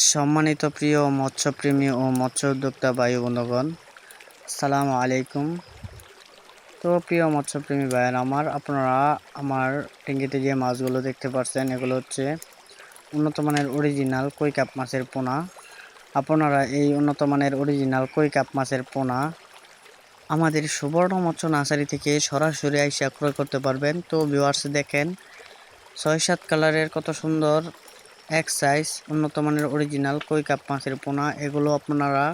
সম্মানিত প্রিয় মৎস্যপ্রেমী ও মৎস্য উদ্যোক্তা বায়ু বন্ধুগণ সালাম আলাইকুম। তো প্রিয় মৎস্যপ্রেমী ভাইয়ের, আমার আপনারা আমার ট্যাঙ্কিতে যে মাছগুলো দেখতে পাচ্ছেন, এগুলো হচ্ছে উন্নত মানের অরিজিনাল কই কাপ মাছের পোনা। আপনারা এই উন্নত মানের অরিজিনাল কই কাপ মাছের পোনা আমাদের সুবর্ণ মৎস্য নার্সারি থেকে সরাসরি আইসা ক্রয় করতে পারবেন। তো ভিউয়ার্স দেখেন, ছয় সাত কালারের কত সুন্দর এক সাইজ উন্নত মানের অরিজিনাল কই কাপ মাছের পোনা, এগুলো আপনারা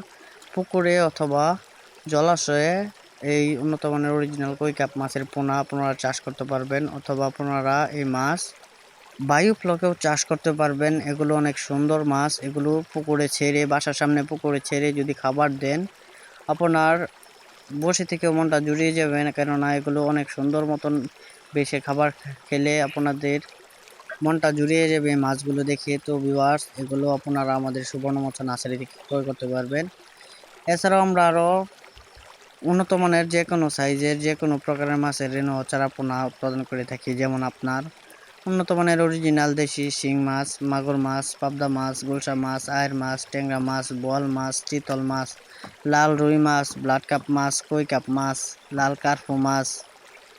পুকুরে অথবা জলাশয়ে এই উন্নত মানের অরিজিনাল কই কাপ মাছের পোনা আপনারা চাষ করতে পারবেন অথবা আপনারা এই মাছ বায়ু ফ্লকেও চাষ করতে পারবেন। এগুলো অনেক সুন্দর মাছ, এগুলো পুকুরে ছেড়ে, বাসার সামনে পুকুরে ছেড়ে যদি খাবার দেন, আপনার বসে থেকে মনটা জুড়িয়ে যাবে কেননা এগুলো অনেক সুন্দর মতন বেশি খাবার খেলে আপনাদের মনটা জুড়িয়ে যাবে মাছগুলো দেখে। তো ভিউয়ার্স এগুলো আপনারা আমাদের সুবর্ণ মৎস্য নার্সারি থেকে ক্রয় করতে পারবেন। এছাড়াও আমরা আরও উন্নত মানের যে কোনো সাইজের যে কোনো প্রকারের মাছের রেণু পোনা উৎপাদন করে থাকি। যেমন আপনার উন্নত মানের অরিজিনাল দেশি শিং মাছ, মাগুর মাছ, পাবদা মাছ, গুলশা মাছ, আয়ের মাছ, ট্যাংরা মাছ, বোয়াল মাছ, চিতল মাছ, লাল রুই মাছ, ব্লাড কাপ মাছ, কই কাপ মাছ, লাল কার্পু মাছ,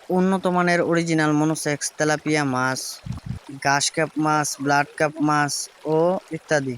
উন্নত মানের অরিজিনাল মনোসেক্স তেলাপিয়া মাছ ঘাস কাপ মাছ ব্লাড কাপ মাছ ও ইত্যাদি